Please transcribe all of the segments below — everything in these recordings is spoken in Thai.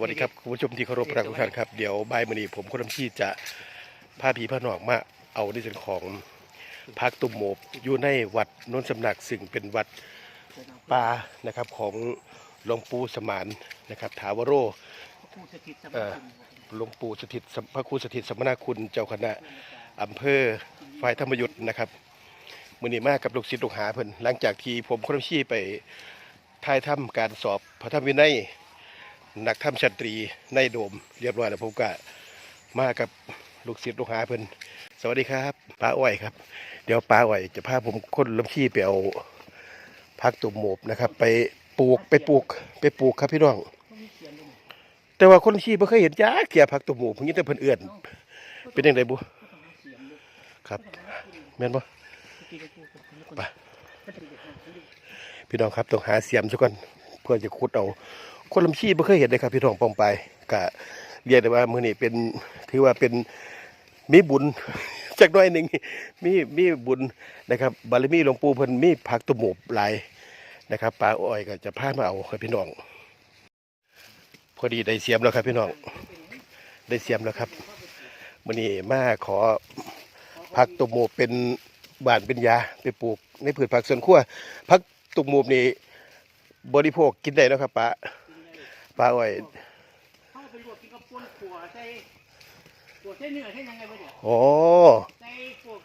วัสดีครับคุณผู้ชมที่เคารพรักทุกท่านครับเดี๋ยวบ่ายมื้อนี้ผมคนนำที่จะพาผีพาหนอกมาเอาในส่วนของพักตุ่มโหมบอยู่ในวัดโนนสำนักซึ่งเป็นวัดป่านะครับของหลวงปู่สมานนะครับถาวโรผู้สถิตสเอ่มาอคมหลวงปู่สถิตสพระครูสถิตสมณคุณเจ้าคณะอำเภอฝ่ายธรรมยุทธ์นะครับมื้อนี้มากับลูกศิษย์ลูกหาเพิ่นหลังจากที่ผมคนนำที่ไปถ่ายทำการสอบพระธรรมวินัย นักทำชันตรีในโดมเรียบร้อยแล้วผมก็มากับลูกศิษย์ลูกหาเพิ่นสวัสดีครับป้าอ้อยครับ เดี๋ยวป้าอ้อยจะพาผมค้นลำขี้ไปเอาพักตุ่มโหมบนะครับ ไปปลูกไปปลูก ไปปลูกครับพี่น้อง แต่ว่าคนขี้ไม่เคยเห็นจ้าเกียพักตุ่มโหมบเพิ่งแต่เพิ่นเอื้อนเป็นยังไงบุครับแม่นบ่ไปพี่น้องครับต้องหาเสียมซะก่อนเพื่อจะขุดเอา คนลำชีไม่เคยเห็นเลยครับพี่น้องปองไปกะเรียกได้ว่ามือนี้เป็นถือว่าเป็นมีบุญจักน้อยหนึ่งมีมีบุญนะครับ บารมีหลวงปู่เพิ่นมีผักตุ่มหมูหลายนะครับปลาอ้อยก็จะพามาเอาครับพี่น้อง พอดีได้เสียมแล้วครับพี่น้อง ได้เสียมแล้วครับมือนี้มาขอผักตุ่มหมูเป็นบ้านเป็นยาไปปลูกในพืชผักสวนครัวผักตุ่มหมูนี่บริโภคกินได้เนาะครับป้า ปลาอ้อยเข้าไปลวกกินกับปนขัวใส่ขัวใส่เนื้อใส่ยังไงบ่เนี่ยโอ้ใส่พวก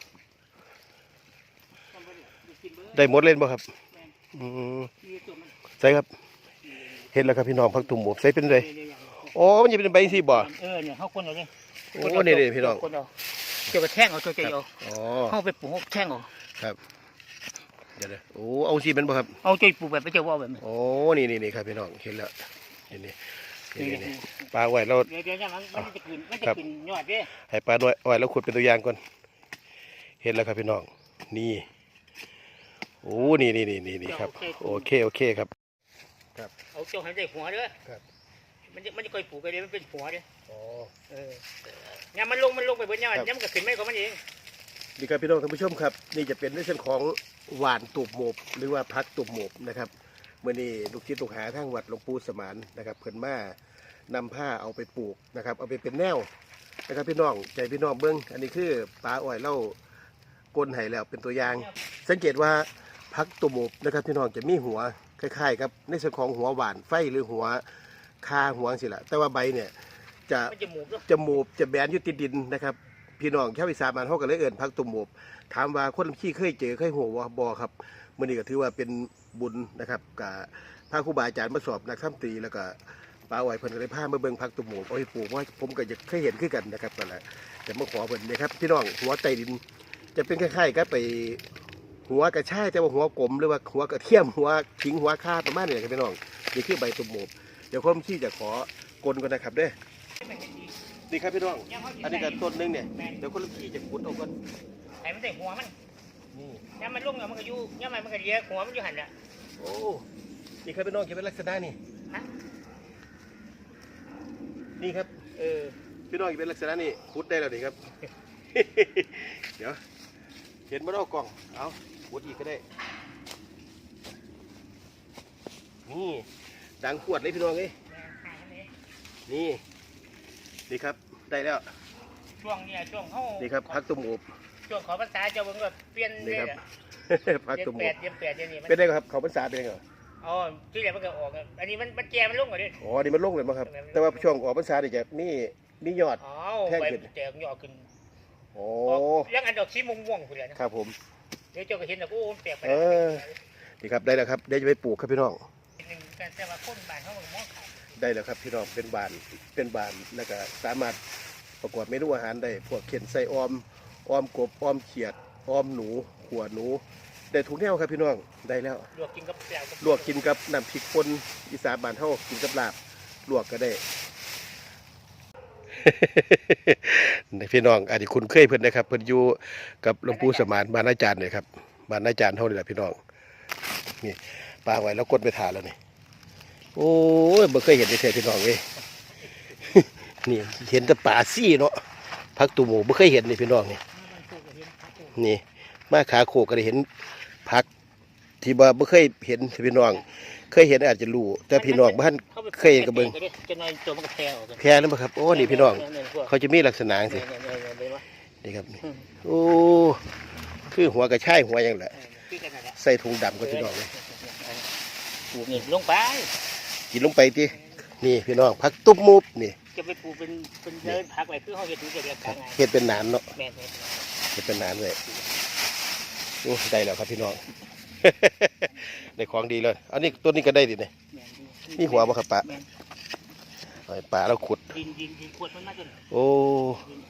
จำบ่เนี่ยดูกินเบิ่งได้หมดเล่นบ่ครับแม่นอืมมีตัวมันใส่ครับเห็นแล้วครับพี่น้องผักตุ่มหมูใส่เป็นไรเรื่อยๆอย่างนี้โอ้มันจะเป็นใบสีบ่เออเนี่ยเฮาคนเอาเลยโอ้นี่นี่พี่น้องคนเอาเจ้าก็แท่งเอาตัวเจ้าเอาอ๋อเฮาไปปลูกแท่งเอาครับเดี๋ยวๆโอ้เอาสีเป็นบ่ครับ เอาเจ้าปลูกแบบไปเจ้าว่าแบบนี้ โอ้ นี่นี่นี่ครับพี่น้อง เห็นแล้ว นี่นี่นี่นี่นี่นี่ปลาอ้อยเราเดี๋ยวเดี๋ยวเนี่ยมันมันจะกินมันจะครับกินยอดเด้ให้ปลาอ้อยอ้อยเราขุดเป็นตัวอย่างก่อนเห็นแล้วครับพี่น้องนี่โอ้นี่นี่นี่นี่นี่ครับ โอเคโอเคครับเอาเจ้าให้ได้หัวเด้อครับมันจะมันจะค่อยปลูกไปเด้มันเป็นหัวเด้ออ๋อเออเนี่ยมันลงมันลงไปบนเนี่ยครับเนี่ยมันก็ขึ้นไม่ของมันเองดีครับพี่น้องท่านผู้ชมครับ นี่จะเป็นในส่วนของหวานตูบหมบหรือว่าพักตูบหมบนะครับ เมื่อนี้ลูกศิษย์ลูกหาทางวัดหลวงปู่สมานนะครับเพิ่นมานำผ้าเอาไปปลูกนะครับ เอาไปเป็นแนวนะครับพี่น้องใจพี่น้องเบิ้งอันนี้คือปลาอ้อยเล่ากลนไห้แล้วเป็นตัวอย่าง สังเกตว่าพักตูบหมบนะครับพี่น้องจะมีหัวคล้ายๆกับในส่วนของหัวหวานไฟหรือหัวคาหัวสิละแต่ว่าใบเนี่ยจะจะหมูบเนาะจมูกจะแบนอยู่ติดดินนะครับ พี่น้องชาวอีสานบ้านเฮาก็เลยเอิ้นพักตุ่มหมบถามว่าคนขี้เคยเจอเคยหัวว่บ่ครับมื้อนี้ก็ถือว่าเป็นบุญนะครับกับพาครูบาอาจารย์มาสอบนักธรรมตรีแล้วก็ป้าอ้อยเพิ่นก็เลยพามาเบิ่งพักตุ่มหมบเอาให้ปลูกว่าผมก็จะเคยเห็นคือกันนะครับก็แหละจะมาขอเพิ่นนะครับพี่น้องหัวใต้ดินจะเป็นคล้ายๆกับไปหัวกระชายแต่ว่าหัวกลมหรือว่าหัวกระเทียมหัวขิงหัวข่าประมาณนี้ครับพี่น้องนี่คือใบตุ่มหมบเดี๋ยวผมขี้จะขอกลก่อนนะครับเด้อ นี่ครับพี่น้อง อันนี้ก็ต้นหนึงเนี่ย เดี๋ยวคนละขี้จะขุดเอาก่อนให้มันได้หัวมันนี่เนี่ยมันลงเนี่ยมันก็อยู่เนี่ยมันมันก็เลี้ยหัวมันอยู่หันแหละโอ้ นี่ครับพี่น้องเก็บเป็นลักษณะนี่ฮะนี่ครับ เออ พี่น้องเก็บเป็นลักษณะนี่ขุดได้แล้วนี่ครับ เดี๋ยว เห็นบ่เนอกกล่อง เอาขุดอีกก็ได้ นี่ ดังขวดเลยพี่น้องเอ้ยนี่ นี่ครับได้แล้วช่วงเนี่ยช่วงเขานี่ครับพักตุ่มอบช่วงขอภาษาเจ้าเบิ่งแบบเปลี่ยนนี่เรื่อคยรับอะพักเดือนตุ่มแปอดบเดือนแปดเดือนนี้มันเป็นได้ครับเขาภาษาเป็นไงครับอ๋อที่แรกมันก็ออกอะอันนี้มันมันแจมันลงกว่าดิอ๋อนี่มันลงเลยมั้งครับ แต่ว่าช่วงออกภาษาเนี่ยจะมีมียอดอ๋อแท่งใบขึ้นแจกยอดขึ้นโอ้ออกยังอันดอกสีม่วงๆคุณเลยนะครับผมเดี๋ยวเจ้าก็เห็นแล้วก็โอ้มันแปลกไปเออนี่ครับได้แล้วครับได้จะไปปลูกครับพี่น้องหนึ่งการแต่ว่าคนบ้านเขามันมองขาย ได้แล้วครับพี่น้องเป็นบานเป็นบานแล้วก็สามารถประกอบเมนูอาหารได้พวกเข็นไส้ออมออมกบออมเขียดออมหนูขัวหนูได้ทุกแนวครับพี่น้องได้แล้วลวกกินกับแปลวกับลวกกินกับน้ำพริกป่นอีสานบ้านเฮากินกับลาบลวกก็ได้นี่พี่น้องอันนี้คุณเคยเพิ่นนะครับเพิ่นอยู่กับหลวงปู่สมานบ้านอาจารย์เนี่ยครับบ้านอาจารย์เฮานี่แหละพี่น้องนี่ปลาไว้แล้วกดไปถ่าแล้วนี่ โอ้ยบ่เคยเห็นในเทพี่น้องเว้ยนี่เห็นแต่ป่าซี่เนาะพักตูหมูบ่เคยเห็นนี่พี่น้องนี่นี่ มาขาโคกก็ได้เห็นพักที่บ่บ่เคยเห็นพี่น้อง เคยเห็นอาจจะรู้แต่พี่น้องบ้านข้าไปเคยเห็นกับเบิ่งจะนอนตัวมันก็แพร่ออกกันแพ้นั่นบ่ครับโอ้นี่พี่น้อง เขาจะมีลักษณะจังเนี่ซี่ยๆๆๆไปวะนี่ครับนี่อืมโอ้คือหัวกระชายหัวยังแหละเออคือกันนั่นแหละใส่ถุงดำก็พี่น้องเลยปลูกนี่ลงไป กินลงไปตินี่พี่น้องผักตุ๊บมุบนี่จะไปปลูกเป็นเป็นเดินพักไว้คือเขาเห็ดถึงจะเรียกกลางไงเฮ็ดเป็นหนานเนาะแม่นๆเฮ็ดเป็นหนานเลยโอ้ได้แล้วครับพี่น้องได้ของดีเลยอันนี้ตัวนี้ก็ได้ดิเนี่ยแม่นนี่หัวบ่ครับปะแม่นเอาให้ปลาเราขุดดินดินดินขวดมันมาจนโอ้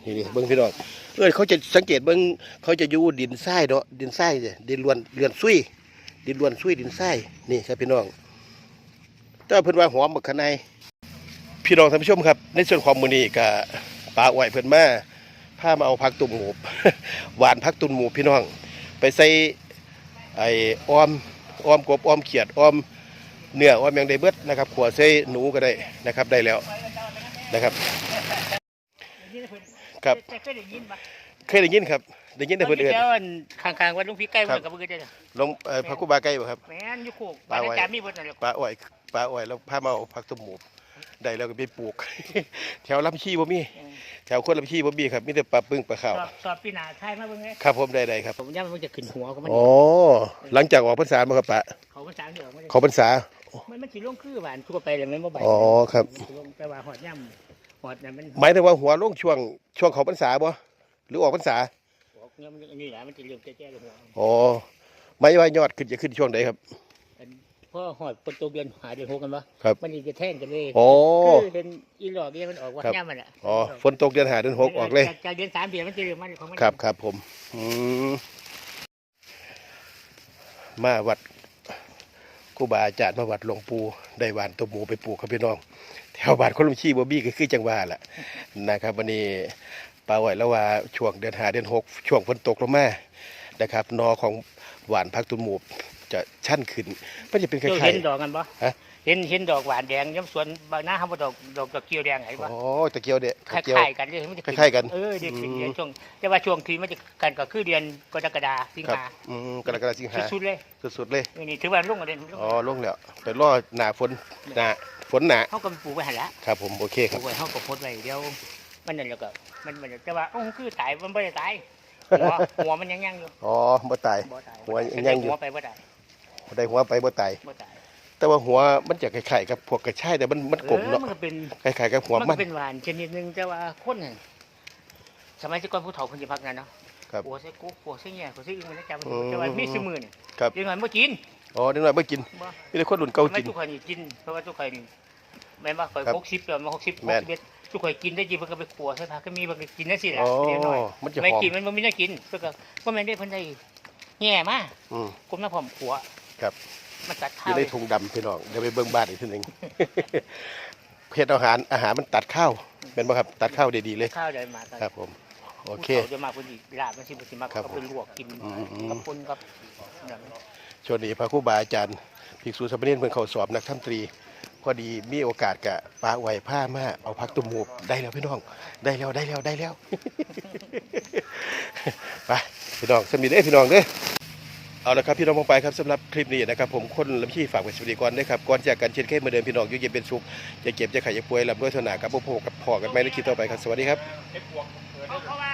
นี่นี่เบิ้งพี่น้องเอ้ยเขาจะสังเกตเบิ้งเขาจะอยู่ดินทรายเนาะดินทรายเนี่ยดินล้วนเลือนซุยดินล้วนซุยดินทรายนี่ครับพี่น้อง แต่ว่าเพิ่นว่าหอมบักขนายพี่น้องท่านผู้ชมครับ ในส่วนของมือนี้ก็ปลาอ้อยเพิ่นมาพามาเอาผักตุ่มหมูหวานผักตุ่มหมูพี่น้อง ไปใส่ไอ้อ้อมอ้อมกบอ้อมเขียดอ้อมเนื้ออ้อมยังได้เบิดนะครับขวใส่หนูก็ได้นะครับได้แล้วนะครับ ครับ เคยได้ยินปะเคยได้ยินครับได้ยินแต่เพื่อนเอื่นดี๋ยวข้างๆวัดลุงพี่ใกล้ครัมับนกับเพื่อนเด้อลงเอ่อพระครูบาไก่บ่ครับ แม่นอยู่โคกปลาบ้านไว้อาจารย์มีเบิดนั่นแหละปลาอ้อยปลาอ้อยแล้วพามาเอาผักต้มหมูได้แล้วก็ไปปลูก แถวลำชีบ่มีเออแถวคนลำชีบ่มีครับมีแต่ปลาปึ้งปลาขาวสอบสอบปีหน้าทายมาเบิ่งเลยครับผมได้ได้ครับผมย่ามันจะขึ้นหัวของมันอ๋อหลังจากออกพรรษาบ่ครับปะเขาภาษาเดียวมันขอพรรษามันมันสิลงคือหวานทั่วไปเลยมันบ่ใบอ๋อครับ มันสิลงแต่ว่าหอดย่ำหอดน่ะมันหมายถึงว่าหัวลงช่วงช่วงเขาพรรษาบ่ หรือออกพรรษาออกเนี่ยมันอันนี้แหละมันจะเริ่มแก่ๆเลยหัวอ๋อหมายว่ายอดขึ้นจะขึ้นช่วงใดครับ อันพอหอดปนตัวเดือนหาเดือนหกกันปะครับ มันจะแท่งกันเลยอ๋อ คือเป็นอีหลอกเนี่ยมันออกว่าครับ ย่ำมันอะอ๋อฝนตกเดือนห้าเดือนหกออกเลย จากจากเดือนสามเดือนมันจะเริ่มมันของมันครับครับผมอืมมาวัดครูบาอาจารย์มาวัดหลวงปู่ได้หวานตัวหมูไปปลูกครับพี่น้อง แถวบ้านคนลำชีบ่บี้ก็คือจังหว่าแหละนะครับวันนี้ ปลาไหวแล้วว่าช่วงเดือนหาเดือนหกช่วงฝนตกลงมานะครับนอของหวานพักตุนหมูจะชั่นขึ้นมันจะเป็นคเจ้าล้ายเห็นดอกกันปะฮะเห็นเห็นดอกหวานแดงย้ำสวนบางหน้าเขาบอกดอกดอกดอกเกียวแดงไงๆปะอ๋อตะเกียวเด็คตะเกียวล้ายๆกันเลยมันจะขึ้คล้ายๆกันเออเดือนขึ้นอืมเดือนช่วงแต่ว่าช่วงที่มันจะกันก็คือเดือนกรกฎาสิงครับหาอืมกรกฎาสิงหาสุดๆเลยสุดๆเลยเออนี่ถือว่าลงมาเดือนลงอ๋อลงแล้วไปรอหนาฝนหนาฝนหนาเขาก็ปลูกไว้หันละครับผมโอเคปคลูรับกไว้เขาก็โพดไว้เดี๋ยว มันนั่นแล้วก็มันมันแต่ว่าโอ้คือตายมันไม่ได้ตายหัวหัวมันยังยังอยู่อ๋อบ่ตายบ่ตายหัวยังอยู่หัวไปบ่ได้ได้หัวไปบ่ตายบ่ตายแต่ว่าหัวมันจะคล้ายๆกับพวกกระชายแต่มันมันกลมเออเนาะมันก็เป็นคล้ายๆกับหัวมันมัก็นเป็นหวานชนิดหนึงแต่ว่าคนน่ะสมัยที่ก่อนผู้เฒ่าคนจะพักนั้นเนาะครับปัวใส่กุ๊กปัวใส่แง่ปัวใส่อึ้งมันจะจำอืมแต่ว่ามีสมือนี่ครับเดี๋ยวหน่อยบ่กินอ๋อนิดหน่อยบ่กินบ่มีแต่คนรุ่นเก่าไม่กินทุกคนนี่กินเพราะว่าทุกคนนี่แม่นว่าข่อยครับ60แล้วมา60แม่น61 ทุกคนกินได้กินเพิ่นก็ไปขัวใส่ผักก็มีเพิ่นก็กินจังซี่แหละอ๋อเดี๋ยวหน่อยมันจะหไม่อมกินมันบ่มีแนวกินเพิ่นก็บ่แม่นได้เพิ่นได้แง่มาอืมกุมมาพร้อมขัวครับ มันตัดอข้าวยู่ในถุงดำพี่น้องเดี๋ยวไปเบิ่งบ้านอีกทีหนึงเพศอาหารอาหารมันตัดข้าวเป็นบ่ครับตัดข้าวได้ดีเลย ข้าวได้มาก็ครับผม โอเคผู้ฒ่าจะมาเพิ่นสิลาบมันสิบ่สิมาครับก็ไปลวกกินอืม กับปุ้นกับนั่นช่วงนี้พระครูบาอาจารย์ภิกษุสามเณรเพิ่นเข้าสอบนักธรรมตรี พอดีมีโอกาสกะปาไหวผ้ามาเอาพักตุ่มหมูบได้แล้วพี่น้อง ได้แล้วได้แล้วได้แล้วไปพี่น้องสมิเด้พี่น้องเด้อเอาละครับพี่น้องมองไปครับสำหรับคลิปนี้นะครับผมคนลำชี้ฝากไว้สวัสดีก่อนด้ครับก่อนจากกันเช่นเคยเหมือนเดิมพี่น้องอยู่เย็นเป็นสุขจะเก็บจะไข่จะป่วยลำด้วยเท่าหนาครับพวกผมกับพ่อกันไหมในคลิปต่อไปครับสวัสดีครับเ